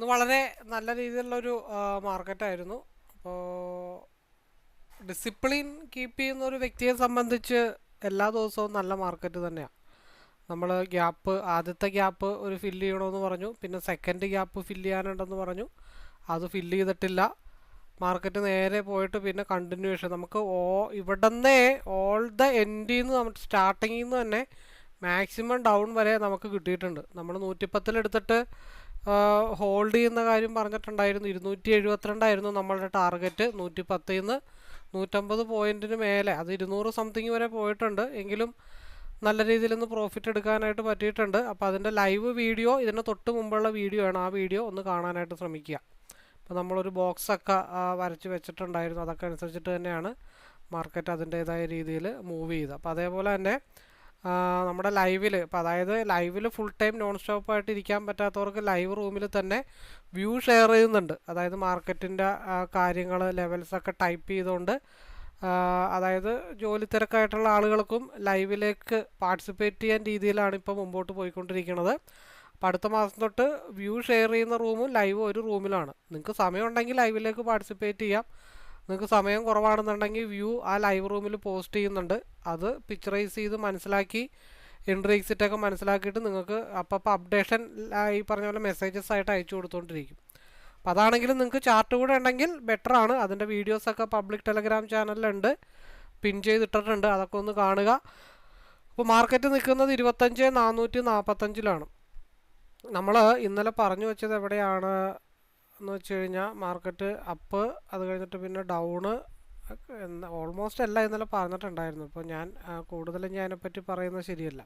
ഇന്ന് വളരെ നല്ല രീതിയിലുള്ളൊരു മാർക്കറ്റായിരുന്നു. അപ്പോൾ ഡിസിപ്ലിൻ കീപ്പ് ചെയ്യുന്ന ഒരു വ്യക്തിയെ സംബന്ധിച്ച് എല്ലാ ദിവസവും നല്ല മാർക്കറ്റ് തന്നെയാണ് നമ്മൾ ഗ്യാപ്പ് ആദ്യത്തെ ഗ്യാപ്പ് ഒരു ഫില്ല് ചെയ്യണമെന്ന് പറഞ്ഞു പിന്നെ സെക്കൻഡ് ഗ്യാപ്പ് ഫില്ല് ചെയ്യാനുണ്ടെന്ന് പറഞ്ഞു. അത് ഫില്ല് ചെയ്തിട്ടില്ല. മാർക്കറ്റ് നേരെ പോയിട്ട് പിന്നെ കണ്ടിന്യൂഷൻ നമുക്ക് ഓ ഇവിടെ നിന്ന് ഓൾ ദ എൻഡിൽ നിന്ന് നമുക്ക് സ്റ്റാർട്ടിങ്ങിൽ നിന്ന് തന്നെ മാക്സിമം ഡൗൺ വരെ നമുക്ക് കിട്ടിയിട്ടുണ്ട്. നമ്മൾ നൂറ്റിപ്പത്തിലെടുത്തിട്ട് ഹോൾഡ് ചെയ്യുന്ന കാര്യം പറഞ്ഞിട്ടുണ്ടായിരുന്നു. ഇരുന്നൂറ്റി എഴുപത്തിരണ്ടായിരുന്നു നമ്മളുടെ ടാർഗറ്റ്. നൂറ്റി പത്തിൽ നിന്ന് നൂറ്റമ്പത് പോയിന്റിന് മേലെ. അത് ഇരുന്നൂറ് സംതിങ് വരെ പോയിട്ടുണ്ട്. എങ്കിലും നല്ല രീതിയിൽ ഒന്ന് പ്രോഫിറ്റ് എടുക്കാനായിട്ട് പറ്റിയിട്ടുണ്ട്. അപ്പോൾ അതിന്റെ ലൈവ് വീഡിയോ ഇതിന് തൊട്ട് മുമ്പുള്ള വീഡിയോ ആണ് ആ വീഡിയോ ഒന്ന് കാണാനായിട്ട് ശ്രമിക്കുക. അപ്പോൾ നമ്മളൊരു ബോക്സൊക്കെ വരച്ച് വെച്ചിട്ടുണ്ടായിരുന്നു. അതൊക്കെ അനുസരിച്ചിട്ട് തന്നെയാണ് മാർക്കറ്റ് അതിന്റേതായ രീതിയിൽ മൂവ് ചെയ്തത്. അപ്പോൾ അതേപോലെ തന്നെ നമ്മുടെ ലൈവിൽ ഇപ്പോൾ അതായത് ലൈവിൽ ഫുൾ ടൈം നോൺ സ്റ്റോപ്പായിട്ട് ഇരിക്കാൻ പറ്റാത്തവർക്ക് ലൈവ് റൂമിൽ തന്നെ വ്യൂ ഷെയർ ചെയ്യുന്നുണ്ട്. അതായത് മാർക്കറ്റിന്റെ കാര്യങ്ങൾ ലെവൽസൊക്കെ ടൈപ്പ് ചെയ്തുകൊണ്ട് അതായത് ജോലി തിരക്കായിട്ടുള്ള ആളുകൾക്കും ലൈവിലേക്ക് പാർട്ടിസിപ്പേറ്റ് ചെയ്യാൻ രീതിയിലാണ് ഇപ്പോൾ മുമ്പോട്ട് പോയിക്കൊണ്ടിരിക്കുന്നത് അപ്പോൾ അടുത്ത മാസം തൊട്ട് വ്യൂ ഷെയർ ചെയ്യുന്ന റൂമും ലൈവ് ഒരു റൂമിലാണ് നിങ്ങൾക്ക് സമയമുണ്ടെങ്കിൽ ലൈവിലേക്ക് പാർട്ടിസിപ്പേറ്റ് ചെയ്യാം. നിങ്ങൾക്ക് സമയം കുറവാണെന്നുണ്ടെങ്കിൽ വ്യൂ ആ ലൈവ് റൂമിൽ പോസ്റ്റ് ചെയ്യുന്നുണ്ട്. അത് പിക്ചറൈസ് ചെയ്ത് മനസ്സിലാക്കി എൻട്രി എക്സിറ്റ് ഒക്കെ മനസ്സിലാക്കിയിട്ട് നിങ്ങൾക്ക് അപ്പപ്പോൾ അപ്ഡേഷൻ ഈ പറഞ്ഞ പോലെ മെസ്സേജസ് ആയിട്ട് അയച്ചു കൊടുത്തുകൊണ്ടിരിക്കും അപ്പോൾ അതാണെങ്കിലും നിങ്ങൾക്ക് ചാർട്ട് കൂടെ ഉണ്ടെങ്കിൽ ബെറ്റർ ആണ്. അതിന്റെ വീഡിയോസൊക്കെ പബ്ലിക് ടെലഗ്രാം ചാനലിലുണ്ട് പിൻ ചെയ്തിട്ടിട്ടുണ്ട്. അതൊക്കെ ഒന്ന് കാണുക. അപ്പോൾ മാർക്കറ്റ് നിൽക്കുന്നത് ഇരുപത്തഞ്ച് നാനൂറ്റി നാൽപ്പത്തഞ്ചിലാണ്. നമ്മൾ ഇന്നലെ പറഞ്ഞു വെച്ചത് എവിടെയാണ്? എന്ന് വെച്ച് കഴിഞ്ഞാൽ മാർക്കറ്റ് അപ്പ് അത് കഴിഞ്ഞിട്ട് പിന്നെ ഡൗണ് ഓൾമോസ്റ്റ് എല്ലാം ഇന്നലെ പറഞ്ഞിട്ടുണ്ടായിരുന്നു. ഇപ്പോൾ ഞാൻ കൂടുതലും ഞാൻ അതിനെപ്പറ്റി പറയുന്നത് ശരിയല്ല.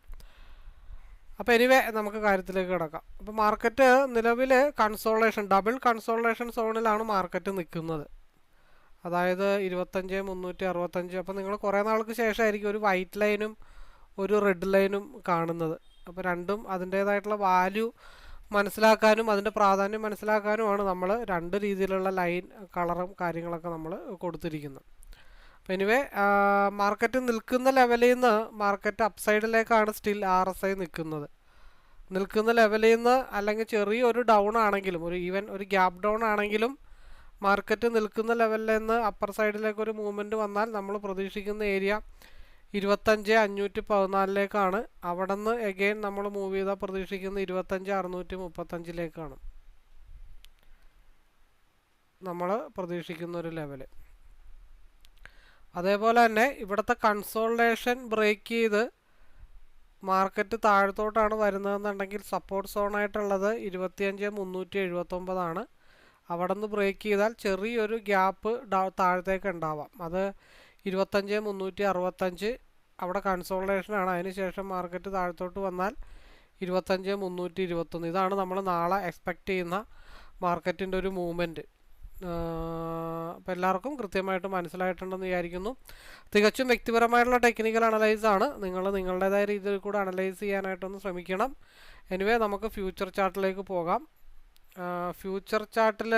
അപ്പോൾ എനിവേ നമുക്ക് കാര്യത്തിലേക്ക് കിടക്കാം. അപ്പോൾ മാർക്കറ്റ് നിലവിൽ കൺസോളേഷൻ ഡബിൾ കൺസോളേഷൻ സോണിലാണ് മാർക്കറ്റ് നിൽക്കുന്നത് അതായത് ഇരുപത്തഞ്ച് മുന്നൂറ്റി അറുപത്തഞ്ച് അപ്പോൾ നിങ്ങൾ കുറേ നാൾക്ക് ശേഷമായിരിക്കും ഒരു വൈറ്റ് ലൈനും ഒരു റെഡ് ലൈനും കാണുന്നത്. അപ്പോൾ രണ്ടും അതിന്റേതായിട്ടുള്ള വാല്യൂ മനസ്സിലാക്കാനും അതിന്റെ പ്രാധാന്യം മനസ്സിലാക്കാനുമാണ് നമ്മൾ രണ്ട് രീതിയിലുള്ള ലൈൻ കളറും കാര്യങ്ങളൊക്കെ നമ്മൾ കൊടുത്തിരിക്കുന്നത്. അപ്പോൾ എനിവേ മാർക്കറ്റ് നിൽക്കുന്ന ലെവലിൽ നിന്ന് മാർക്കറ്റ് അപ്സൈഡിലേക്കാണ് സ്റ്റിൽ ആർ എസ് ഐ നിൽക്കുന്നത്. നിൽക്കുന്ന ലെവലിൽ നിന്ന് അല്ലെങ്കിൽ ചെറിയൊരു ഡൗൺ ആണെങ്കിലും ഒരു ഈവൻ ഒരു ഗ്യാപ്പ് ഡൗൺ ആണെങ്കിലും മാർക്കറ്റ് നിൽക്കുന്ന ലെവലിൽ നിന്ന് അപ്പർ സൈഡിലേക്ക് ഒരു മൂവ്മെന്റ് വന്നാൽ നമ്മൾ പ്രതീക്ഷിക്കുന്ന ഏരിയ ഇരുപത്തഞ്ച് അഞ്ഞൂറ്റി പതിനാലിലേക്കാണ്. അവിടെ നിന്ന് എഗെയിൻ നമ്മൾ മൂവ് ചെയ്താൽ പ്രതീക്ഷിക്കുന്നത് ഇരുപത്തഞ്ച് അറുന്നൂറ്റി മുപ്പത്തഞ്ചിലേക്കാണ്. നമ്മൾ പ്രതീക്ഷിക്കുന്ന ഒരു ലെവൽ അതേപോലെ തന്നെ ഇവിടുത്തെ കൺസോൾട്ടേഷൻ ബ്രേക്ക് ചെയ്ത് മാർക്കറ്റ് താഴത്തോട്ടാണ് വരുന്നതെന്നുണ്ടെങ്കിൽ സപ്പോർട്ട് സോണായിട്ടുള്ളത് ഇരുപത്തിയഞ്ച് മുന്നൂറ്റി എഴുപത്തൊമ്പതാണ്. അവിടെ നിന്ന് ബ്രേക്ക് ചെയ്താൽ ചെറിയൊരു ഗ്യാപ്പ് താഴത്തേക്ക് ഉണ്ടാവാം. അത് ഇരുപത്തഞ്ച് മുന്നൂറ്റി അറുപത്തഞ്ച്. അവിടെ കൺസോൾട്ടേഷനാണ് അതിന് ശേഷം മാർക്കറ്റ് താഴത്തോട്ട് വന്നാൽ ഇരുപത്തഞ്ച് മുന്നൂറ്റി ഇരുപത്തൊന്ന്. ഇതാണ് നമ്മൾ നാളെ എക്സ്പെക്റ്റ് ചെയ്യുന്ന മാർക്കറ്റിന്റെ ഒരു മൂവ്മെന്റ് അപ്പോൾ എല്ലാവർക്കും കൃത്യമായിട്ട് മനസ്സിലായിട്ടുണ്ടെന്ന് വിചാരിക്കുന്നു. തികച്ചും വ്യക്തിപരമായിട്ടുള്ള ടെക്നിക്കൽ അനലൈസ് ആണ്. നിങ്ങൾ നിങ്ങളുടേതായ രീതിയിൽ കൂടെ അനലൈസ് ചെയ്യാനായിട്ടൊന്ന് ശ്രമിക്കണം. എനിവേ നമുക്ക് ഫ്യൂച്ചർ ചാർട്ടിലേക്ക് പോകാം. ഫ്യൂച്ചർ ചാർട്ടിൽ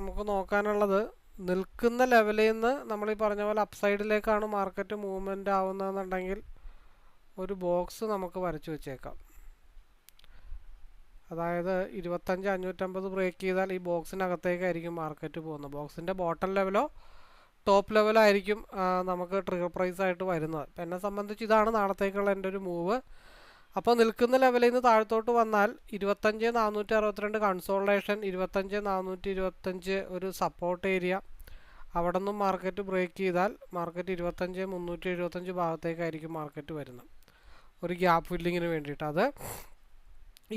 നമുക്ക് നോക്കാനുള്ളത് നിൽക്കുന്ന ലെവലിൽ നിന്ന് നമ്മൾ ഈ പറഞ്ഞ പോലെ അപ്സൈഡിലേക്കാണ് മാർക്കറ്റ് മൂവ്മെന്റ് ആവുന്നതെന്നുണ്ടെങ്കിൽ ഒരു ബോക്സ് നമുക്ക് വരച്ചു വെച്ചേക്കാം. അതായത് ഇരുപത്തഞ്ച് അഞ്ഞൂറ്റമ്പത് ബ്രേക്ക് ചെയ്താൽ ഈ ബോക്സിനകത്തേക്കായിരിക്കും മാർക്കറ്റ് പോകുന്നത്. ബോക്സിന്റെ ബോട്ടം ലെവലോ ടോപ്പ് ലെവലോ ആയിരിക്കും നമുക്ക് ട്രിഗർ പ്രൈസ് ആയിട്ട് വരുന്നത്. എന്നെ സംബന്ധിച്ച് ഇതാണ് നാളത്തേക്കുള്ള എന്റെ ഒരു മൂവ് അപ്പോൾ നിൽക്കുന്ന ലെവലിൽ നിന്ന് താഴത്തോട്ട് വന്നാൽ ഇരുപത്തഞ്ച് നാനൂറ്റി അറുപത്തിരണ്ട് കൺസോൾട്ടേഷൻ ഇരുപത്തഞ്ച് നാനൂറ്റി ഇരുപത്തഞ്ച് ഒരു സപ്പോർട്ട് ഏരിയ അവിടെ നിന്നും മാർക്കറ്റ് ബ്രേക്ക് ചെയ്താൽ മാർക്കറ്റ് ഇരുപത്തഞ്ച് മുന്നൂറ്റി എഴുപത്തഞ്ച് ഭാഗത്തേക്കായിരിക്കും മാർക്കറ്റ് വരുന്നത്. ഒരു ഗ്യാപ്പ് ഫില്ലിങ്ങിന് വേണ്ടിയിട്ട്. അത്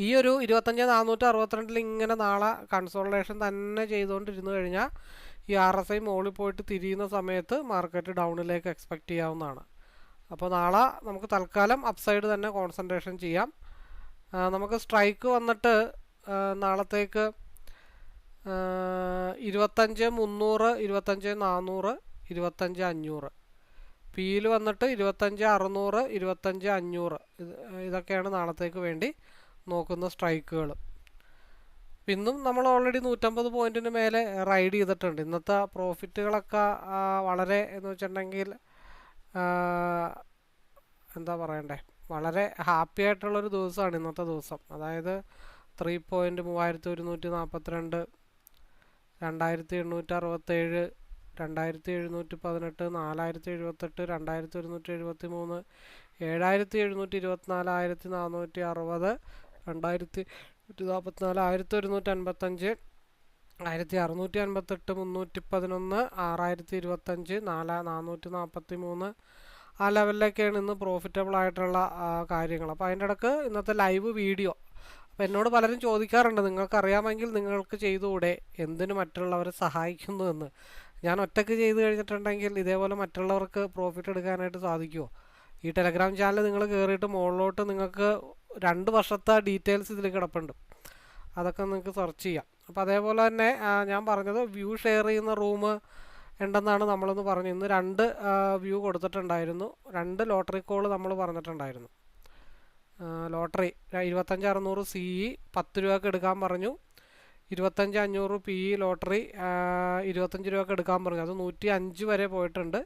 ഈ ഒരു ഇരുപത്തഞ്ച് നാനൂറ്റി അറുപത്തിരണ്ടിൽ ഇങ്ങനെ നാളെ കൺസോൾട്ടേഷൻ തന്നെ ചെയ്തുകൊണ്ടിരുന്നു കഴിഞ്ഞാൽ ഈ ആർ എസ് ഐ മുകളിൽ പോയിട്ട് തിരിയുന്ന സമയത്ത് മാർക്കറ്റ് ഡൗണിലേക്ക് എക്സ്പെക്റ്റ് ചെയ്യാവുന്നതാണ്. അപ്പോൾ നാളെ നമുക്ക് തൽക്കാലം അപ്സൈഡ് തന്നെ കോൺസെൻട്രേഷൻ ചെയ്യാം. നമുക്ക് സ്ട്രൈക്ക് വന്നിട്ട് നാളത്തേക്ക് ഇരുപത്തഞ്ച് മുന്നൂറ് ഇരുപത്തഞ്ച് നാനൂറ് ഇരുപത്തഞ്ച് അഞ്ഞൂറ്. പിയിൽ വന്നിട്ട് ഇരുപത്തഞ്ച് അറുന്നൂറ് ഇരുപത്തഞ്ച് അഞ്ഞൂറ്. ഇത് ഇതൊക്കെയാണ് നാളത്തേക്ക് വേണ്ടി നോക്കുന്ന സ്ട്രൈക്കുകൾ ഇന്നും നമ്മൾ ഓൾറെഡി നൂറ്റമ്പത് പോയിന്റിന് മേലെ റൈഡ് ചെയ്തിട്ടുണ്ട്. ഇന്നത്തെ പ്രോഫിറ്റുകളൊക്കെ വളരെ എന്ന് വെച്ചിട്ടുണ്ടെങ്കിൽ എന്താ പറയണ്ടേ? വളരെ ഹാപ്പി ആയിട്ടുള്ളൊരു ദിവസമാണ് ഇന്നത്തെ ദിവസം. അതായത് ത്രീ പോയിന്റ് മൂവായിരത്തി ഒരുന്നൂറ്റി നാൽപ്പത്തിരണ്ട് രണ്ടായിരത്തി എണ്ണൂറ്റി അറുപത്തേഴ് രണ്ടായിരത്തി എഴുന്നൂറ്റി പതിനെട്ട് നാലായിരത്തി എഴുപത്തെട്ട് രണ്ടായിരത്തി ഒരുന്നൂറ്റി എഴുപത്തി മൂന്ന് ഏഴായിരത്തി എഴുന്നൂറ്റി ഇരുപത്തിനാല് ആയിരത്തി നാനൂറ്റി അറുപത് രണ്ടായിരത്തി നൂറ്റി നാൽപ്പത്തിനാല് ആയിരത്തി ഒരുന്നൂറ്റി അൻപത്തഞ്ച് ആയിരത്തി അറുന്നൂറ്റി അൻപത്തെട്ട് മുന്നൂറ്റി പതിനൊന്ന് ആറായിരത്തി ഇരുപത്തഞ്ച് നാല് നാനൂറ്റി നാൽപ്പത്തി മൂന്ന് ആ ലെവലിലേക്കാണ് ഇന്ന് പ്രോഫിറ്റബിൾ ആയിട്ടുള്ള കാര്യങ്ങൾ. അപ്പോൾ അതിന്റെ ഇടയ്ക്ക് ഇന്നത്തെ ലൈവ് വീഡിയോ അപ്പോൾ എന്നോട് പലരും ചോദിക്കാറുണ്ട് നിങ്ങൾക്കറിയാമെങ്കിൽ നിങ്ങൾക്ക് ചെയ്തുകൂടെ? എന്തിനു മറ്റുള്ളവരെ സഹായിക്കുന്നു എന്ന്? ഞാൻ ഒറ്റയ്ക്ക് ചെയ്തു കഴിഞ്ഞിട്ടുണ്ടെങ്കിൽ ഇതേപോലെ മറ്റുള്ളവർക്ക് പ്രോഫിറ്റ് എടുക്കാനായിട്ട് സാധിക്കുമോ ഈ ടെലഗ്രാം ചാനൽ നിങ്ങൾ കയറിയിട്ട് മുകളിലോട്ട് നിങ്ങൾക്ക് രണ്ട് വർഷത്തെ ഡീറ്റെയിൽസ് ഇതിൽ കിടപ്പുണ്ട്. അതൊക്കെ നിങ്ങൾക്ക് സെർച്ച് ചെയ്യാം. അപ്പോൾ അതേപോലെ തന്നെ ഞാൻ പറഞ്ഞത് വ്യൂ ഷെയർ ചെയ്യുന്ന റൂം ഉണ്ടെന്നാണ് നമ്മളൊന്ന് പറഞ്ഞു ഇന്ന് രണ്ട് വ്യൂ കൊടുത്തിട്ടുണ്ടായിരുന്നു. രണ്ട് ലോട്ടറി കോൾ നമ്മൾ പറഞ്ഞിട്ടുണ്ടായിരുന്നു. ലോട്ടറി ഇരുപത്തഞ്ച് അറുന്നൂറ് സി ഇ പത്ത് രൂപക്ക് എടുക്കാൻ പറഞ്ഞു. ഇരുപത്തഞ്ച് അഞ്ഞൂറ് പി ഇ ലോട്ടറി ഇരുപത്തഞ്ച് രൂപക്ക് എടുക്കാൻ പറഞ്ഞു. അത് നൂറ്റി അഞ്ച് വരെ പോയിട്ടുണ്ട്.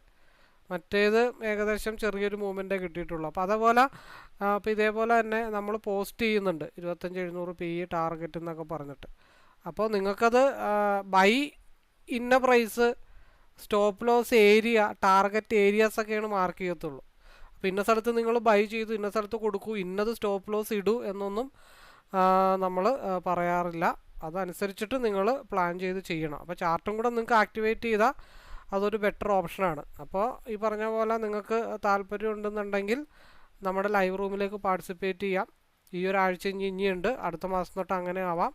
മറ്റേത് ഏകദേശം ചെറിയൊരു മൂവ്മെന്റേ കിട്ടിയിട്ടുള്ളൂ. അപ്പോൾ അതേപോലെ അപ്പോൾ ഇതേപോലെ തന്നെ നമ്മൾ പോസ്റ്റ് ചെയ്യുന്നുണ്ട്. ഇരുപത്തഞ്ച് എഴുന്നൂറ് പി ഇ ടാർഗറ്റ് എന്നൊക്കെ പറഞ്ഞിട്ട്. അപ്പോൾ നിങ്ങൾക്കത് ബൈ ഇന്ന price stop loss area target areas ഒക്കെയാണ് മാർക്ക് ചെയ്യത്തുള്ളൂ. അപ്പോൾ ഇന്ന സ്ഥലത്ത് നിങ്ങൾ ബൈ ചെയ്തു ഇന്ന സ്ഥലത്ത് കൊടുക്കൂ ഇന്നത് സ്റ്റോപ്പ് ലോസ് ഇടൂ എന്നൊന്നും നമ്മൾ പറയാറില്ല. അതനുസരിച്ചിട്ട് നിങ്ങൾ പ്ലാൻ ചെയ്ത് ചെയ്യണം. അപ്പോൾ ചാർട്ടും കൂടെ നിങ്ങൾക്ക് ആക്ടിവേറ്റ് ചെയ്താൽ അതൊരു ബെറ്റർ ഓപ്ഷനാണ് അപ്പോൾ ഈ പറഞ്ഞ പോലെ നിങ്ങൾക്ക് താല്പര്യം ഉണ്ടെന്നുണ്ടെങ്കിൽ നമ്മുടെ ലൈവ് റൂമിലേക്ക് പാർട്ടിസിപ്പേറ്റ് ചെയ്യാം. ഈ ഒരാഴ്ച ഇനി ഇനിയുണ്ട്. അടുത്ത മാസം തൊട്ട് അങ്ങനെ ആവാം.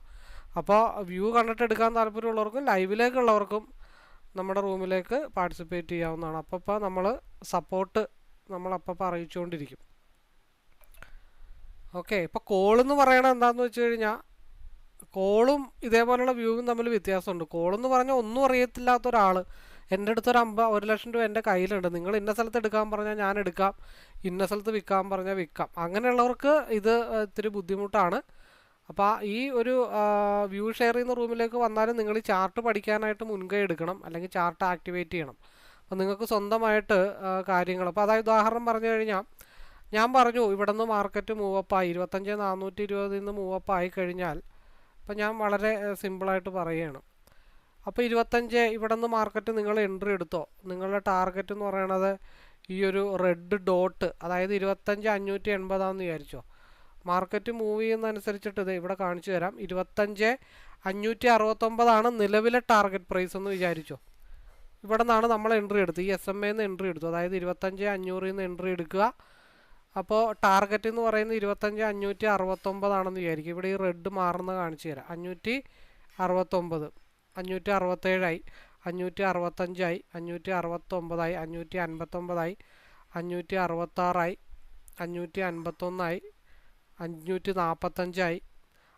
അപ്പോൾ വ്യൂ കണ്ടിട്ട് എടുക്കാൻ താല്പര്യമുള്ളവർക്കും ലൈവിലേക്കുള്ളവർക്കും നമ്മുടെ റൂമിലേക്ക് പാർട്ടിസിപ്പേറ്റ് ചെയ്യാവുന്നതാണ്. അപ്പോൾ നമ്മൾ സപ്പോർട്ട് നമ്മൾ അപ്പോൾ അറിയിച്ചുകൊണ്ടിരിക്കും ഓക്കെ ഇപ്പോൾ കോളെന്ന് പറയണത് എന്താണെന്ന് വെച്ച് കഴിഞ്ഞാൽ കോളും ഇതേപോലെയുള്ള വ്യൂവും തമ്മിൽ വ്യത്യാസമുണ്ട്. കോളെന്ന് പറഞ്ഞാൽ ഒന്നും അറിയത്തില്ലാത്ത ഒരാൾ എന്റെ അടുത്തൊരു അമ്പ ഒരു ലക്ഷം രൂപ എന്റെ കയ്യിലുണ്ട്. നിങ്ങൾ ഇന്ന സ്ഥലത്ത് എടുക്കാൻ പറഞ്ഞാൽ ഞാൻ എടുക്കാം. ഇന്ന സ്ഥലത്ത് വിൽക്കാൻ പറഞ്ഞാൽ വിൽക്കാം. അങ്ങനെയുള്ളവർക്ക് ഇത് ഇത്തിരി ബുദ്ധിമുട്ടാണ്. അപ്പോൾ ഈ ഒരു വ്യൂ ഷെയർ ചെയ്യുന്ന റൂമിലേക്ക് വന്നാലും നിങ്ങൾ ചാർട്ട് പഠിക്കാനായിട്ട് മുൻകൈ എടുക്കണം അല്ലെങ്കിൽ ചാർട്ട് ആക്ടിവേറ്റ് ചെയ്യണം. അപ്പോൾ നിങ്ങൾക്ക് സ്വന്തമായിട്ട് കാര്യങ്ങൾ അപ്പോൾ അതായത് ഉദാഹരണം പറഞ്ഞു കഴിഞ്ഞാൽ ഞാൻ പറഞ്ഞു ഇവിടെ നിന്ന് മാർക്കറ്റ് മൂവപ്പായി ഇരുപത്തഞ്ച് നാനൂറ്റി ഇരുപതിൽ നിന്ന് മൂവപ്പായി കഴിഞ്ഞാൽ അപ്പോൾ ഞാൻ വളരെ സിമ്പിളായിട്ട് പറയുകയാണ്. അപ്പോൾ ഇരുപത്തഞ്ച് ഇവിടെ നിന്ന് മാർക്കറ്റ് നിങ്ങൾ എൻട്രി എടുത്തോ നിങ്ങളുടെ ടാർഗറ്റ് എന്ന് പറയണത് ഈ ഒരു റെഡ് ഡോട്ട് അതായത് ഇരുപത്തഞ്ച് അഞ്ഞൂറ്റി എൺപതാണെന്ന് വിചാരിച്ചോ. മാർക്കറ്റ് മൂവ് ചെയ്യുന്നതനുസരിച്ചിട്ട് ഇത് ഇവിടെ കാണിച്ചു തരാം. ഇരുപത്തഞ്ച് അഞ്ഞൂറ്റി അറുപത്തൊമ്പതാണ് നിലവിലെ ടാർഗറ്റ് പ്രൈസ് എന്ന് വിചാരിച്ചോ. ഇവിടെ നിന്നാണ് നമ്മൾ എൻട്രി എടുത്ത് ഈ എസ് എം എന്ന് എൻട്രി എടുത്തു. അതായത് ഇരുപത്തഞ്ച് അഞ്ഞൂറിൽ നിന്ന് എൻട്രി എടുക്കുക. അപ്പോൾ ടാർഗറ്റ് എന്ന് പറയുന്നത് ഇരുപത്തഞ്ച് അഞ്ഞൂറ്റി അറുപത്തൊമ്പതാണെന്ന് വിചാരിക്കും. ഇവിടെ ഈ റെഡ് മാറുന്ന കാണിച്ചു തരാം. അഞ്ഞൂറ്റി അറുപത്തൊമ്പത് അഞ്ഞൂറ്റി അറുപത്തേഴായി അഞ്ഞൂറ്റി അറുപത്തഞ്ചായി അഞ്ഞൂറ്റി അറുപത്തൊമ്പതായി അഞ്ഞൂറ്റി അൻപത്തൊമ്പതായി അഞ്ഞൂറ്റി അറുപത്താറായി അഞ്ഞൂറ്റി അൻപത്തൊന്നായി അഞ്ഞൂറ്റി നാൽപ്പത്തഞ്ചായി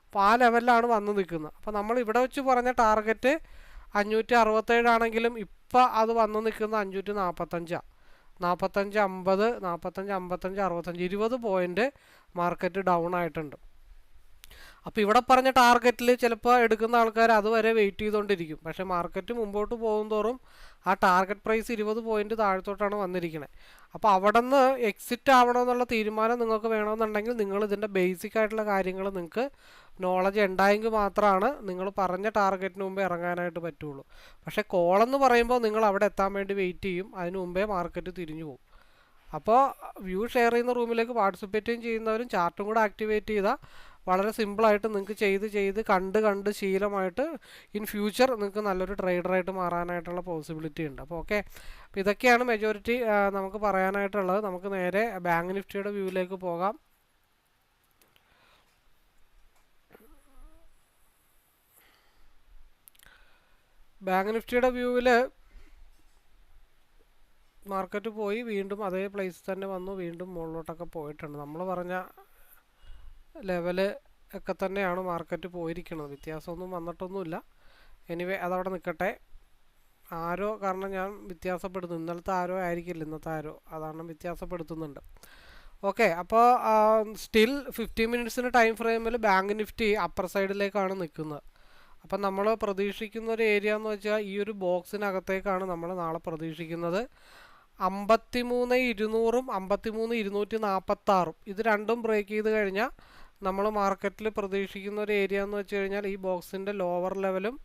അപ്പോൾ ആ ലെവലിലാണ് വന്ന് നിൽക്കുന്നത്. അപ്പോൾ നമ്മൾ ഇവിടെ വെച്ച് പറഞ്ഞ ടാർഗറ്റ് അഞ്ഞൂറ്റി അറുപത്തേഴാണെങ്കിലും ഇപ്പോൾ അത് വന്ന് നിൽക്കുന്നത് അഞ്ഞൂറ്റി നാൽപ്പത്തഞ്ചാണ് നാൽപ്പത്തഞ്ച് അമ്പത് നാൽപ്പത്തഞ്ച് അമ്പത്തഞ്ച് അറുപത്തഞ്ച് ഇരുപത് പോയിന്റ് മാർക്കറ്റ് ഡൗൺ ആയിട്ടുണ്ട്. അപ്പോൾ ഇവിടെ പറഞ്ഞ ടാർഗറ്റിൽ ചിലപ്പോൾ എടുക്കുന്ന ആൾക്കാർ അതുവരെ വെയിറ്റ് ചെയ്തുകൊണ്ടിരിക്കും പക്ഷേ മാർക്കറ്റ് മുമ്പോട്ട് പോകും തോറും ആ ടാർഗറ്റ് പ്രൈസ് ഇരുപത് പോയിന്റ് താഴത്തോട്ടാണ് വന്നിരിക്കുന്നത് അപ്പോൾ അവിടെ നിന്ന് എക്സിറ്റ് ആവണമെന്നുള്ള തീരുമാനം നിങ്ങൾക്ക് വേണമെന്നുണ്ടെങ്കിൽ നിങ്ങൾ ഇതിന്റെ ബേസിക് ആയിട്ടുള്ള കാര്യങ്ങൾ നിങ്ങൾക്ക് നോളജ് ഉണ്ടായെങ്കിൽ മാത്രമാണ് നിങ്ങൾ പറഞ്ഞ ടാർഗറ്റിന് മുമ്പേ ഇറങ്ങാനായിട്ട് പറ്റുള്ളൂ. പക്ഷേ കോളെന്ന് പറയുമ്പോൾ നിങ്ങൾ അവിടെ എത്താൻ വേണ്ടി വെയിറ്റ് ചെയ്യും അതിന് മുമ്പേ മാർക്കറ്റ് തിരിഞ്ഞു പോകും. അപ്പോൾ വ്യൂ ഷെയർ ചെയ്യുന്ന റൂമിലേക്ക് പാർട്ടിസിപ്പേറ്റും ചെയ്യുന്നവരും ചാർട്ടും കൂടെ ആക്ടിവേറ്റ് ചെയ്താൽ വളരെ സിമ്പിളായിട്ട് നിങ്ങൾക്ക് ചെയ്ത് ചെയ്ത് കണ്ട് കണ്ട് ശീലമായിട്ട് ഇൻ ഫ്യൂച്ചർ നിങ്ങൾക്ക് നല്ലൊരു ട്രേഡറായിട്ട് മാറാനായിട്ടുള്ള പോസിബിലിറ്റി ഉണ്ട്. അപ്പോൾ ഓക്കെ. അപ്പോൾ ഇതൊക്കെയാണ് മെജോറിറ്റി നമുക്ക് പറയാനായിട്ടുള്ളത്. നമുക്ക് നേരെ ബാങ്ക് നിഫ്റ്റിയുടെ വ്യൂവിലേക്ക് പോകാം. ബാങ്ക് നിഫ്റ്റിയുടെ വ്യൂവിൽ മാർക്കറ്റ് പോയി. വീണ്ടും അതേ പ്ലേസ് തന്നെ വന്നു. വീണ്ടും മുകളിലോട്ടൊക്കെ പോയിട്ടുണ്ട്. നമ്മൾ പറഞ്ഞ ലെവൽ ഒക്കെ തന്നെയാണ് മാർക്കറ്റ് പോയിരിക്കുന്നത്. വ്യത്യാസമൊന്നും വന്നിട്ടൊന്നുമില്ല. എനിവേ അതവിടെ നിൽക്കട്ടെ. ആരോ കാരണം ഞാൻ വ്യത്യാസപ്പെടുന്നു ഇന്നലത്തെ ആരോ ആയിരിക്കില്ല ഇന്നത്തെ ആരോ. അതാണ് വ്യത്യാസപ്പെടുത്തുന്നുണ്ട്. ഓക്കെ അപ്പോൾ സ്റ്റിൽ ഫിഫ്റ്റി മിനിറ്റ്സിന് ടൈം ഫ്രെയിമിൽ ബാങ്ക് നിഫ്റ്റി അപ്പർ സൈഡിലേക്കാണ് നിൽക്കുന്നത്. അപ്പം നമ്മൾ പ്രതീക്ഷിക്കുന്ന ഒരു ഏരിയ എന്ന് വെച്ചാൽ ഈ ഒരു ബോക്സിനകത്തേക്കാണ് നമ്മൾ നാളെ പ്രതീക്ഷിക്കുന്നത്. അമ്പത്തി മൂന്ന് ഇരുന്നൂറും അമ്പത്തി മൂന്ന് ഇരുന്നൂറ്റി നാൽപ്പത്താറും ഇത് രണ്ടും ബ്രേക്ക് ചെയ്ത് കഴിഞ്ഞാൽ നമ്മൾ മാർക്കറ്റിൽ പ്രതീക്ഷിക്കുന്ന ഒരു ഏരിയ എന്ന് വെച്ച് കഴിഞ്ഞാൽ ഈ ബോക്സിന്റെ ലോവർ ലെവലും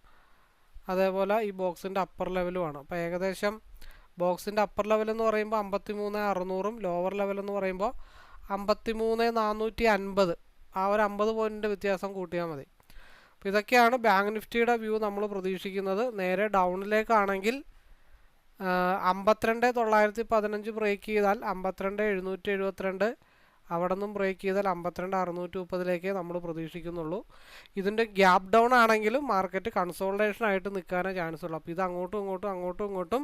അതേപോലെ ഈ ബോക്സിന്റെ അപ്പർ ലെവലുമാണ് അപ്പോൾ ഏകദേശം ബോക്സിന്റെ അപ്പർ ലെവൽ എന്ന് പറയുമ്പോൾ അമ്പത്തി മൂന്ന് അറുന്നൂറും ലോവർ ലെവൽ എന്ന് പറയുമ്പോൾ അമ്പത്തി മൂന്ന് നാനൂറ്റി അൻപത്. ആ ഒരു അമ്പത് പോയിന്റിന്റെ വ്യത്യാസം കൂട്ടിയാൽ മതി. അപ്പോൾ ഇതൊക്കെയാണ് ബാങ്ക് നിഫ്റ്റിയുടെ വ്യൂ നമ്മൾ പ്രതീക്ഷിക്കുന്നത്. നേരെ ഡൗണിലേക്കാണെങ്കിൽ അമ്പത്തിരണ്ട് തൊള്ളായിരത്തി പതിനഞ്ച് ബ്രേക്ക് ചെയ്താൽ അമ്പത്തിരണ്ട് എഴുന്നൂറ്റി എഴുപത്തിരണ്ട് അവിടെ നിന്നും ബ്രേക്ക് ചെയ്താൽ അമ്പത്തിരണ്ട് അറുന്നൂറ്റി മുപ്പതിലേക്കേ നമ്മൾ പ്രതീക്ഷിക്കുന്നുള്ളൂ. ഇതിന്റെ ഗ്യാപ് ഡൗൺ ആണെങ്കിലും മാർക്കറ്റ് കൺസോൾട്ടേഷൻ ആയിട്ട് നിൽക്കാനേ ചാൻസ് ഉള്ളൂ. അപ്പോൾ ഇത് അങ്ങോട്ടും ഇങ്ങോട്ടും അങ്ങോട്ടും ഇങ്ങോട്ടും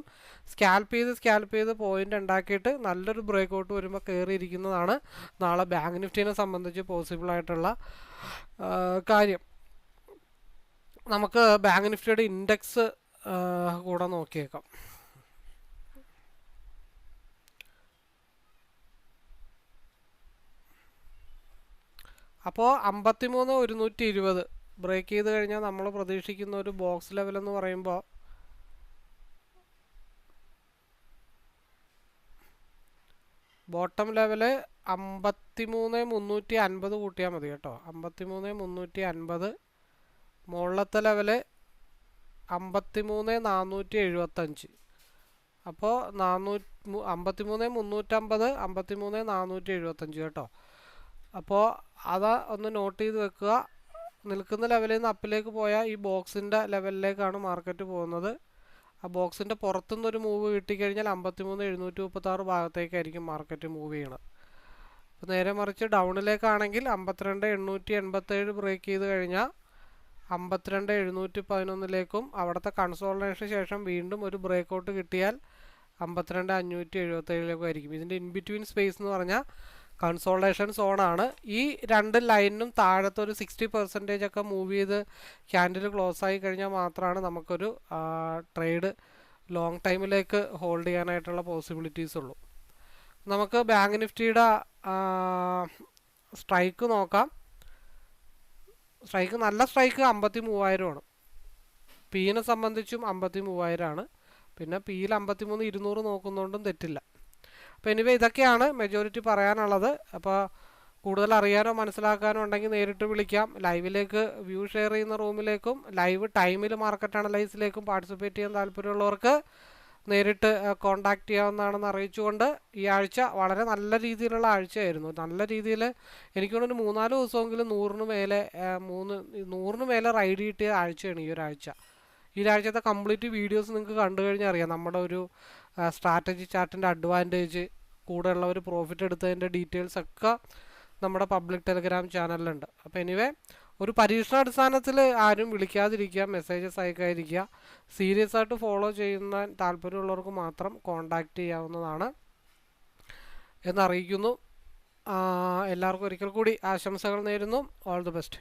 സ്കാൽപ്പ് ചെയ്ത് സ്കാൽപ്പ് ചെയ്ത് പോയിന്റ് ഉണ്ടാക്കിയിട്ട് നല്ലൊരു ബ്രേക്ക് ഔട്ട് വരുമ്പോൾ കയറിയിരിക്കുന്നതാണ് നാളെ ബാങ്ക് നിഫ്റ്റിനെ സംബന്ധിച്ച് പോസിബിൾ ആയിട്ടുള്ള കാര്യം. നമുക്ക് ബാങ്ക് നിഫ്റ്റിയുടെ ഇൻഡെക്സ് കൂടെ നോക്കിയേക്കാം. അപ്പോൾ അമ്പത്തിമൂന്ന് ഒരുന്നൂറ്റി ഇരുപത് ബ്രേക്ക് ചെയ്ത് കഴിഞ്ഞാൽ നമ്മൾ പ്രതീക്ഷിക്കുന്ന ഒരു ബോക്സ് ലെവൽ എന്ന് പറയുമ്പോൾ ബോട്ടം ലെവൽ അമ്പത്തിമൂന്ന് മുന്നൂറ്റി അൻപത് കൂട്ടിയാൽ മതി കേട്ടോ. അമ്പത്തിമൂന്ന് മുന്നൂറ്റി അൻപത് മുകളിലത്തെ ലെവൽ അമ്പത്തിമൂന്ന് നാനൂറ്റി എഴുപത്തഞ്ച് അപ്പോൾ നാനൂറ്റി അമ്പത്തിമൂന്ന് മുന്നൂറ്റമ്പത് അമ്പത്തിമൂന്ന് നാനൂറ്റി എഴുപത്തഞ്ച് കേട്ടോ. അപ്പോൾ അത് ഒന്ന് നോട്ട് ചെയ്ത് വെക്കുക. നിൽക്കുന്ന ലെവലിൽ നിന്ന് അപ്പിലേക്ക് പോയാൽ ഈ ബോക്സിന്റെ ലെവലിലേക്കാണ് മാർക്കറ്റ് പോകുന്നത്. ആ ബോക്സിന്റെ പുറത്തുനിന്ന് ഒരു മൂവ് കിട്ടിക്കഴിഞ്ഞാൽ അമ്പത്തിമൂന്ന് എഴുന്നൂറ്റി മുപ്പത്താറ് ഭാഗത്തേക്കായിരിക്കും മാർക്കറ്റ് മൂവ് ചെയ്യണത്. അപ്പോൾ നേരെ മറിച്ച് ഡൗണിലേക്കാണെങ്കിൽ അമ്പത്തിരണ്ട് എണ്ണൂറ്റി എൺപത്തേഴ് ബ്രേക്ക് ചെയ്ത് കഴിഞ്ഞാൽ അമ്പത്തിരണ്ട് എഴുന്നൂറ്റി പതിനൊന്നിലേക്കും അവിടുത്തെ കൺസോൾട്ടേഷന് ശേഷം വീണ്ടും ഒരു ബ്രേക്ക് ഔട്ട് കിട്ടിയാൽ അമ്പത്തിരണ്ട് അഞ്ഞൂറ്റി എഴുപത്തേഴിലേക്കും ആയിരിക്കും. ഇതിന്റെ ഇൻ ബിറ്റ്വീൻ സ്പേസ് എന്ന് പറഞ്ഞാൽ കൺസോൾട്ടേഷൻ സോണാണ് ഈ രണ്ട് ലൈനിനും താഴത്തെ ഒരു സിക്സ്റ്റി പെർസെന്റേജ് ഒക്കെ മൂവ് ചെയ്ത് ക്യാൻഡിൽ ക്ലോസ് ആയി കഴിഞ്ഞാൽ മാത്രമാണ് നമുക്കൊരു ട്രേഡ് ലോങ് ടൈമിലേക്ക് ഹോൾഡ് ചെയ്യാനായിട്ടുള്ള പോസിബിലിറ്റീസ് ഉള്ളൂ. നമുക്ക് ബാങ്ക് നിഫ്റ്റിയുടെ സ്ട്രൈക്ക് നോക്കാം. സ്ട്രൈക്ക് നല്ല സ്ട്രൈക്ക് അമ്പത്തി മൂവായിരമാണ് പീനെ സംബന്ധിച്ചും അമ്പത്തി മൂവായിരമാണ് പിന്നെ പിയിൽ അമ്പത്തി മൂന്ന് ഇരുന്നൂറ് നോക്കുന്നതുകൊണ്ടും തെറ്റില്ല. അപ്പോൾ എനിവേ ഇതൊക്കെയാണ് മെജോറിറ്റി പറയാനുള്ളത്. അപ്പോൾ കൂടുതൽ അറിയാനോ മനസ്സിലാക്കാനോ ഉണ്ടെങ്കിൽ നേരിട്ട് വിളിക്കാം. ലൈവിലേക്ക് വ്യൂ ഷെയർ ചെയ്യുന്ന റൂമിലേക്കും ലൈവ് ടൈമിൽ മാർക്കറ്റ് അനലൈസിലേക്കും പാർട്ടിസിപ്പേറ്റ് ചെയ്യാൻ താല്പര്യമുള്ളവർക്ക് നേരിട്ട് കോണ്ടാക്ട് ചെയ്യാവുന്നതാണെന്ന് അറിയിച്ചുകൊണ്ട് ഈ ആഴ്ച വളരെ നല്ല രീതിയിലുള്ള ആഴ്ചയായിരുന്നു. നല്ല രീതിയിൽ എനിക്ക് തോന്നുന്നു ഒരു മൂന്നാൽ ദിവസമെങ്കിലും നൂറിന് മേലെ മൂന്ന് നൂറിന് മേലെ റൈഡ് കിട്ടിയ ആഴ്ചയാണ് ഈ ഒരാഴ്ച ഈ ഒരാഴ്ചത്തെ കംപ്ലീറ്റ് വീഡിയോസ് നിങ്ങൾക്ക് കണ്ടു കഴിഞ്ഞാൽ അറിയാം. നമ്മുടെ ഒരു സ്ട്രാറ്റജി ചാർട്ടിന്റെ അഡ്വാന്റേജ് കൂടെയുള്ള ഒരു പ്രോഫിറ്റ് എടുത്തതിന്റെ ഡീറ്റെയിൽസ് ഒക്കെ നമ്മുടെ പബ്ലിക് ടെലിഗ്രാം ചാനലിലുണ്ട് അപ്പോൾ എനിവേ ഒരു പരീക്ഷണാടിസ്ഥാനത്തിൽ ആരും വിളിക്കാതിരിക്കുക മെസ്സേജസ് അയക്കാതിരിക്കുക സീരിയസ് ആയിട്ട് ഫോളോ ചെയ്യുന്ന താല്പര്യമുള്ളവർക്ക് മാത്രം കോണ്ടാക്റ്റ് ചെയ്യാവുന്നതാണ് എന്നറിയിക്കുന്നു. എല്ലാവർക്കും ഒരിക്കൽ കൂടി ആശംസകൾ നേരുന്നു. All the best